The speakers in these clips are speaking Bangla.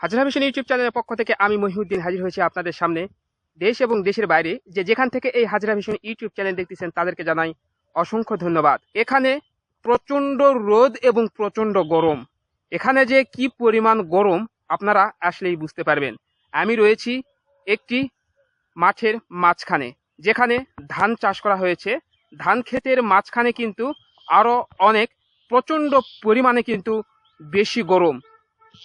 হাজরা মিশন ইউটিউব চ্যানেলের পক্ষ থেকে আমি মহিউদ্দিন হাজির হয়েছি আপনাদের সামনে। দেশ এবং দেশের বাইরে যে যেখান থেকে এই হাজরা মিশন ইউটিউব চ্যানেল দেখতেছেন, তাদেরকে জানাই অসংখ্য ধন্যবাদ। এখানে প্রচণ্ড রোদ এবং প্রচণ্ড গরম। এখানে যে কি পরিমাণ গরম, আপনারা আসলেই বুঝতে পারবেন। আমি রয়েছি একটি মাঠের মাঝখানে, যেখানে ধান চাষ করা হয়েছে। ধান ক্ষেতের মাঝখানে কিন্তু আরও অনেক প্রচণ্ড পরিমাণে কিন্তু বেশি গরম।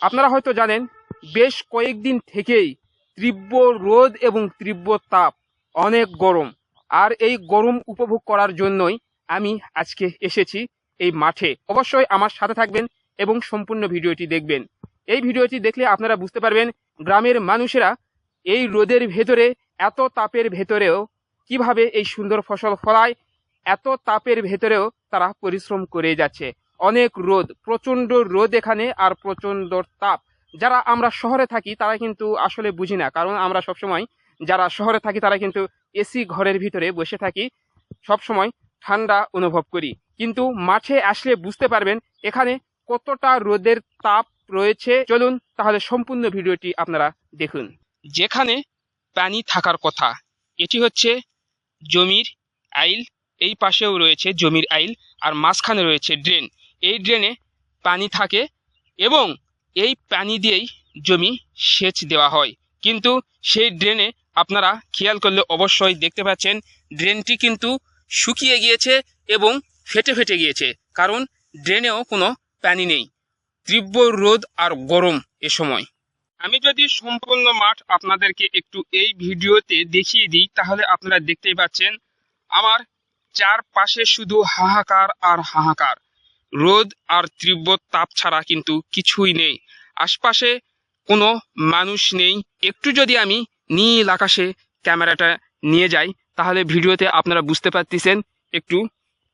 আপনারা হয়তো জানেন বেশ কয়েকদিন থেকেই তীব্র রোদ এবং তীব্র তাপ, অনেক গরম। আর এই গরম উপভোগ করার জন্যই আমি আজকে এসেছি এই মাঠে। অবশ্যই আমার সাথে থাকবেন এবং সম্পূর্ণ ভিডিওটি দেখবেন। এই ভিডিওটি দেখলে আপনারা বুঝতে পারবেন গ্রামের মানুষেরা এই রোদের ভেতরে, এত তাপের ভেতরেও কীভাবে এই সুন্দর ফসল ফলায়, এত তাপের ভেতরেও তারা পরিশ্রম করে যাচ্ছে। অনেক রোদ, প্রচণ্ড রোদ এখানে আর প্রচণ্ড তাপ। যারা আমরা শহরে থাকি, তারা কিন্তু আসলে বুঝি না। কারণ আমরা সবসময় যারা শহরে থাকি, তারা কিন্তু এসি ঘরের ভিতরে বসে থাকি, সবসময় ঠান্ডা অনুভব করি। কিন্তু মাঠে আসলে বুঝতে পারবেন এখানে কতটা রোদের তাপ রয়েছে। চলুন তাহলে সম্পূর্ণ ভিডিওটি আপনারা দেখুন। যেখানে পানি থাকার কথা, এটি হচ্ছে জমির আইল, এই পাশেও রয়েছে জমির আইল, আর মাঝখানে রয়েছে ড্রেন। এই ড্রেনে পানি থাকে এবং এই পানি দিয়েই জমি সেচ দেওয়া হয়। কিন্তু সেই ড্রেনে আপনারা খেয়াল করলে অবশ্যই দেখতে পাচ্ছেন, ড্রেনটি কিন্তু শুকিয়ে গিয়েছে এবং ফেটে ফেটে গিয়েছে, কারণ ড্রেনেও কোনো পানি নেই। তীব্র রোদ আর গরম এ সময়। আমি যদি সম্পূর্ণ মাঠ আপনাদেরকে একটু এই ভিডিওতে দেখিয়ে দিই, তাহলে আপনারা দেখতেই পাচ্ছেন, আমার চারপাশে শুধু হাহাকার আর হাহাকার। রোদ আর তীব্র তাপ ছাড়া কিন্তু কিছুই নেই। আশপাশে কোনো মানুষ নেই। একটু যদি আমি নীল আকাশে ক্যামেরাটা নিয়ে যাই, তাহলে ভিডিওতে আপনারা বুঝতে পারতেছেন, একটু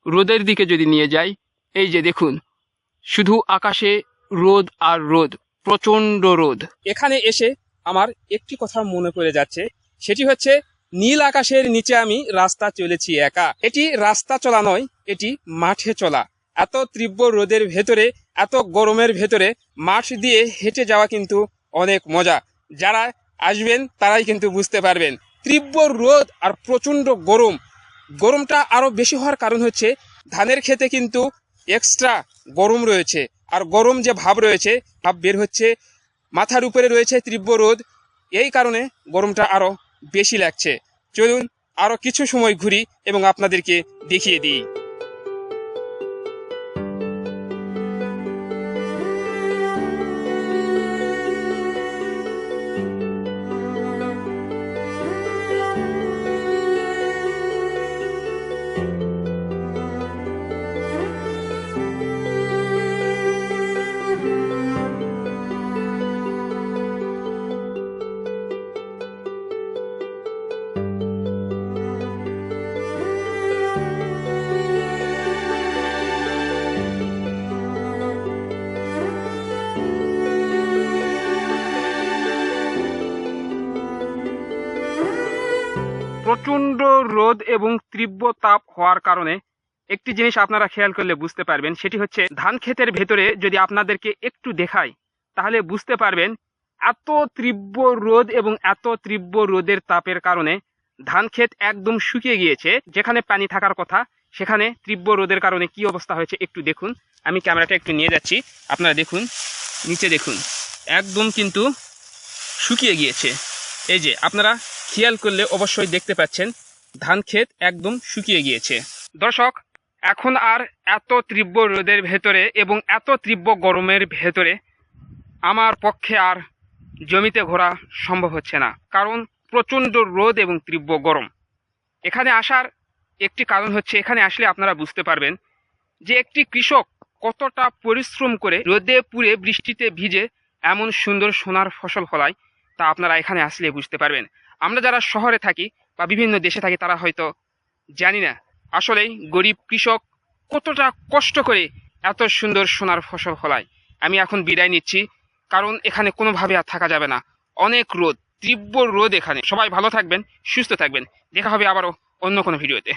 রোদের দিকে যদি নিয়ে যাই, এই যে দেখুন, শুধু আকাশে রোদ আর রোদ প্রচণ্ড রোদ। এখানে এসে আমার একটি কথা মনে পড়ে যাচ্ছে, সেটি হচ্ছে নীল আকাশের নিচে আমি রাস্তা চলেছি একা। এটি রাস্তা চলা নয়, এটি মাঠে চলা। এত তীব্র রোদের ভেতরে, এত গরমের ভেতরে মাঠ দিয়ে হেঁটে যাওয়া কিন্তু অনেক মজা। যারা আসবেন, তারাই কিন্তু বুঝতে পারবেন। তীব্র রোদ আর প্রচণ্ড গরম। গরমটা আরও বেশি হওয়ার কারণ হচ্ছে, ধানের ক্ষেতে কিন্তু এক্সট্রা গরম রয়েছে। আর গরম যে ভাব রয়েছে, ভাব বের হচ্ছে, মাথার উপরে রয়েছে তীব্র রোদ। এই কারণে গরমটা আরও বেশি লাগছে। চলুন আরও কিছু সময় ঘুরি এবং আপনাদেরকে দেখিয়ে দিই। প্রচণ্ড রোদ এবং তীব্র তাপ হওয়ার কারণে একটি জিনিস আপনারা খেয়াল করলে বুঝতে পারবেন, সেটি হচ্ছে ধান ক্ষেতের ভেতরে যদি আপনাদেরকে একটু দেখাই, তাহলে বুঝতে পারবেন এত তীব্র রোদ এবং এত তীব্র রোদের তাপের কারণে ধান ক্ষেত একদম শুকিয়ে গিয়েছে। যেখানে পানি থাকার কথা, সেখানে তীব্র রোদের কারণে কি অবস্থা হয়েছে একটু দেখুন। আমি ক্যামেরাটা একটু নিয়ে যাচ্ছি। আপনারা দেখুন, নিচে দেখুন, একদম কিন্তু শুকিয়ে গিয়েছে। এই যে, আপনারা খেয়াল করলে অবশ্যই দেখতে পাচ্ছেন, ধান ক্ষেত একদম শুকিয়ে গিয়েছে। দর্শক, এখন আর এত তীব্র রোদের ভেতরে এবং এত তীব্র গরমের ভেতরে আমার পক্ষে আর জমিতে ঘোরা সম্ভব হচ্ছে না, কারণ প্রচণ্ড রোদ এবং তীব্র গরম। এখানে আসার একটি কারণ হচ্ছে, এখানে আসলে আপনারা বুঝতে পারবেন যে একটি কৃষক কতটা পরিশ্রম করে রোদে পুড়ে বৃষ্টিতে ভিজে এমন সুন্দর সোনার ফসল ফলায়, তা আপনারা এখানে আসলে বুঝতে পারবেন। আমরা যারা শহরে থাকি বা বিভিন্ন দেশে থাকি, তারা হয়তো জানি না আসলে গরিব কৃষক কতটা কষ্ট করে এত সুন্দর সোনার ফসল ফলায়। আমি এখন বিদায় নিচ্ছি, কারণ এখানে কোনোভাবে আর থাকা যাবে না। অনেক রোদ, তীব্র রোদ এখানে। সবাই ভালো থাকবেন, সুস্থ থাকবেন। দেখা হবে আবারও অন্য কোনো ভিডিওতে।